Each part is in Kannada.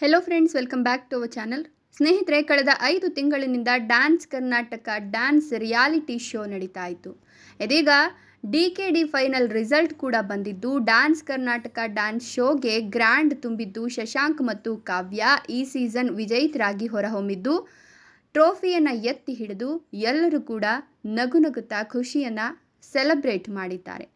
Hello friends welcome back to our channel ಸ್ನೇಹಿತರೆ, ಕಳೆದ ಐದು ತಿಂಗಳಿನಿಂದ dance Karnataka dance reality show ನಡೀತಾ ಇತ್ತು. ಇದೀಗ D K D final result ಕೂಡ ಬಂದಿದ್ದು ಡ್ಯಾನ್ಸ್ ಕರ್ನಾಟಕ ಡ್ಯಾನ್ಸ್ ಶೋಗೆ ಗ್ರ್ಯಾಂಡ್ ತುಂಬಿದ್ದು ಶಶಾಂಕ್ ಮತ್ತು ಕಾವ್ಯ ಈ ಸೀಸನ್ ವಿಜಯಿತರಾಗಿ ಹೊರಹೊಮ್ಮಿದ್ದು ಟ್ರೋಫಿಯನ್ನು ಎತ್ತಿ ಹಿಡಿದು ಎಲ್ಲರೂ ಕೂಡ ನಗು ನಗುತ್ತಾ ಖುಷಿಯನ್ನು ಸೆಲೆಬ್ರೇಟ್ ಮಾಡಿದ್ದಾರೆ.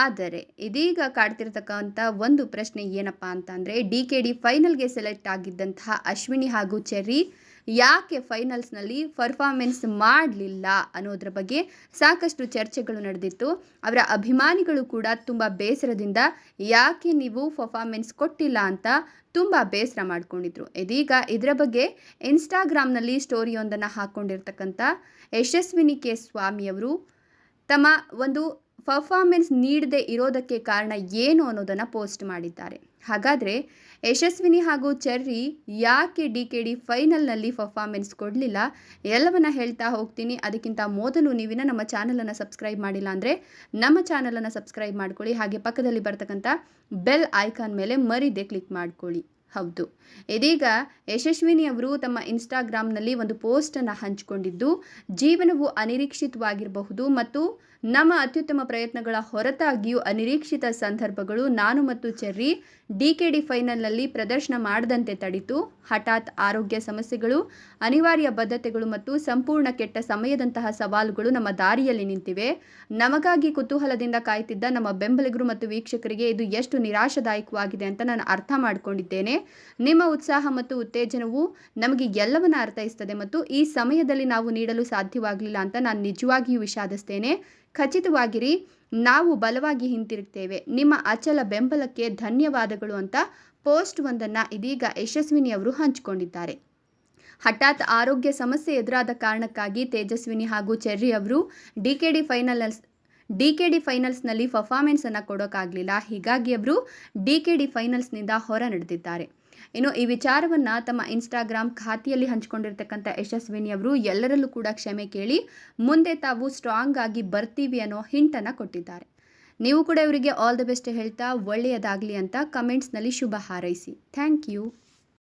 ಆದರೆ ಇದೀಗ ಕಾಡ್ತಿರ್ತಕ್ಕಂಥ ಒಂದು ಪ್ರಶ್ನೆ ಏನಪ್ಪ ಅಂತಂದರೆ, ಡಿ ಕೆ ಡಿ ಫೈನಲ್ಗೆ ಸೆಲೆಕ್ಟ್ ಆಗಿದ್ದಂತಹ ಅಶ್ವಿನಿ ಹಾಗೂ ಚೆರ್ರಿ ಯಾಕೆ ಫೈನಲ್ಸ್ನಲ್ಲಿ ಪರ್ಫಾರ್ಮೆನ್ಸ್ ಮಾಡಲಿಲ್ಲ ಅನ್ನೋದ್ರ ಬಗ್ಗೆ ಸಾಕಷ್ಟು ಚರ್ಚೆಗಳು ನಡೆದಿತ್ತು. ಅವರ ಅಭಿಮಾನಿಗಳು ಕೂಡ ತುಂಬ ಬೇಸರದಿಂದ ಯಾಕೆ ನೀವು ಪರ್ಫಾರ್ಮೆನ್ಸ್ ಕೊಟ್ಟಿಲ್ಲ ಅಂತ ತುಂಬ ಬೇಸರ ಮಾಡ್ಕೊಂಡಿದ್ರು. ಇದೀಗ ಇದರ ಬಗ್ಗೆ ಇನ್ಸ್ಟಾಗ್ರಾಮ್ನಲ್ಲಿ ಸ್ಟೋರಿಯೊಂದನ್ನು ಹಾಕ್ಕೊಂಡಿರ್ತಕ್ಕಂಥ ಯಶಸ್ವಿನಿ ಕೆ ಸ್ವಾಮಿಯವರು ತಮ್ಮ ಒಂದು ಪರ್ಫಾರ್ಮೆನ್ಸ್ ನೀಡದೆ ಇರೋದಕ್ಕೆ ಕಾರಣ ಏನು ಅನ್ನೋದನ್ನು ಪೋಸ್ಟ್ ಮಾಡಿದ್ದಾರೆ. ಹಾಗಾದರೆ ಯಶಸ್ವಿನಿ ಹಾಗೂ ಚೆರ್ರಿ ಯಾಕೆ ಡಿ ಕೆ ಡಿ ಫೈನಲ್ನಲ್ಲಿ ಪರ್ಫಾರ್ಮೆನ್ಸ್ ಕೊಡಲಿಲ್ಲ? ಎಲ್ಲವನ್ನ ಹೇಳ್ತಾ ಹೋಗ್ತೀನಿ. ಅದಕ್ಕಿಂತ ಮೊದಲು ನೀವಿನ ನಮ್ಮ ಚಾನಲನ್ನು ಸಬ್ಸ್ಕ್ರೈಬ್ ಮಾಡಿಲ್ಲ ಅಂದರೆ ನಮ್ಮ ಚಾನಲನ್ನು ಸಬ್ಸ್ಕ್ರೈಬ್ ಮಾಡ್ಕೊಳ್ಳಿ. ಹಾಗೆ ಪಕ್ಕದಲ್ಲಿ ಬರ್ತಕ್ಕಂಥ ಬೆಲ್ ಐಕಾನ್ ಮೇಲೆ ಮರಿದೆ ಕ್ಲಿಕ್ ಮಾಡ್ಕೊಳ್ಳಿ. ಹೌದು. ಇದೀಗ ಯಶಸ್ವಿನಿ ಅವರು ತಮ್ಮ ಇನ್ಸ್ಟಾಗ್ರಾಮ್ನಲ್ಲಿ ಒಂದು ಪೋಸ್ಟನ್ನು ಹಂಚಿಕೊಂಡಿದ್ದು, ಜೀವನವು ಅನಿರೀಕ್ಷಿತವಾಗಿರಬಹುದು ಮತ್ತು ನಮ್ಮ ಅತ್ಯುತ್ತಮ ಪ್ರಯತ್ನಗಳ ಹೊರತಾಗಿಯೂ ಅನಿರೀಕ್ಷಿತ ಸಂದರ್ಭಗಳು ನಾನು ಮತ್ತು ಚೆರ್ರಿ ಡಿ ಕೆ ಡಿ ಫೈನಲ್ನಲ್ಲಿ ಪ್ರದರ್ಶನ ಮಾಡದಂತೆ ತಡಿತು. ಹಠಾತ್ ಆರೋಗ್ಯ ಸಮಸ್ಯೆಗಳು, ಅನಿವಾರ್ಯ ಬದ್ಧತೆಗಳು ಮತ್ತು ಸಂಪೂರ್ಣ ಕೆಟ್ಟ ಸಮಯದಂತಹ ಸವಾಲುಗಳು ನಮ್ಮ ದಾರಿಯಲ್ಲಿ ನಿಂತಿವೆ. ನಮಗಾಗಿ ಕುತೂಹಲದಿಂದ ಕಾಯ್ತಿದ್ದ ನಮ್ಮ ಬೆಂಬಲಿಗರು ಮತ್ತು ವೀಕ್ಷಕರಿಗೆ ಇದು ಎಷ್ಟು ನಿರಾಶಾದಾಯಕವಾಗಿದೆ ಅಂತ ನಾನು ಅರ್ಥ ಮಾಡಿಕೊಂಡಿದ್ದೇನೆ. ನಿಮ್ಮ ಉತ್ಸಾಹ ಮತ್ತು ಉತ್ತೇಜನವು ನಮಗೆ ಎಲ್ಲವನ್ನ ಅರ್ಥೈಸ್ತದೆ ಮತ್ತು ಈ ಸಮಯದಲ್ಲಿ ನಾವು ನೀಡಲು ಸಾಧ್ಯವಾಗಲಿಲ್ಲ ಅಂತ ನಾನು ನಿಜವಾಗಿಯೂ ವಿಷಾದಿಸ್ತೇನೆ. ಖಚಿತವಾಗಿರಿ, ನಾವು ಬಲವಾಗಿ ಹಿಂತಿರುಗ್ತೇವೆ. ನಿಮ್ಮ ಅಚಲ ಬೆಂಬಲಕ್ಕೆ ಧನ್ಯವಾದಗಳು ಅಂತ ಪೋಸ್ಟ್ ಒಂದನ್ನು ಇದೀಗ ಯಶಸ್ವಿನಿ ಅವರು ಹಂಚಿಕೊಂಡಿದ್ದಾರೆ. ಹಠಾತ್ ಆರೋಗ್ಯ ಸಮಸ್ಯೆ ಎದುರಾದ ಕಾರಣಕ್ಕಾಗಿ ತೇಜಸ್ವಿನಿ ಹಾಗೂ ಚೆರ್ರಿ ಅವರು D K D finals D K D ಫೈನಲ್ಸ್ನಲ್ಲಿ ಪರ್ಫಾರ್ಮೆನ್ಸನ್ನು ಕೊಡೋಕ್ಕಾಗಲಿಲ್ಲ. ಹೀಗಾಗಿ ಅವರು ಡಿ ಕೆ ಡಿ ಫೈನಲ್ಸ್ನಿಂದ ಹೊರ ನಡೆದಿದ್ದಾರೆ. ಇನ್ನು ಈ ವಿಚಾರವನ್ನು ತಮ್ಮ ಇನ್ಸ್ಟಾಗ್ರಾಮ್ ಖಾತೆಯಲ್ಲಿ ಹಂಚಿಕೊಂಡಿರ್ತಕ್ಕಂಥ ಯಶಸ್ವಿನಿ ಅವರು ಎಲ್ಲರಲ್ಲೂ ಕೂಡ ಕ್ಷಮೆ ಕೇಳಿ ಮುಂದೆ ತಾವು ಸ್ಟ್ರಾಂಗ್ ಆಗಿ ಬರ್ತೀವಿ ಅನ್ನೋ ಹಿಂಟನ್ನು ಕೊಟ್ಟಿದ್ದಾರೆ. ನೀವು ಕೂಡ ಇವರಿಗೆ ಆಲ್ ದ ಬೆಸ್ಟ್ ಹೇಳ್ತಾ ಒಳ್ಳೆಯದಾಗಲಿ ಅಂತ ಕಮೆಂಟ್ಸ್ನಲ್ಲಿ ಶುಭ ಹಾರೈಸಿ. Thank you.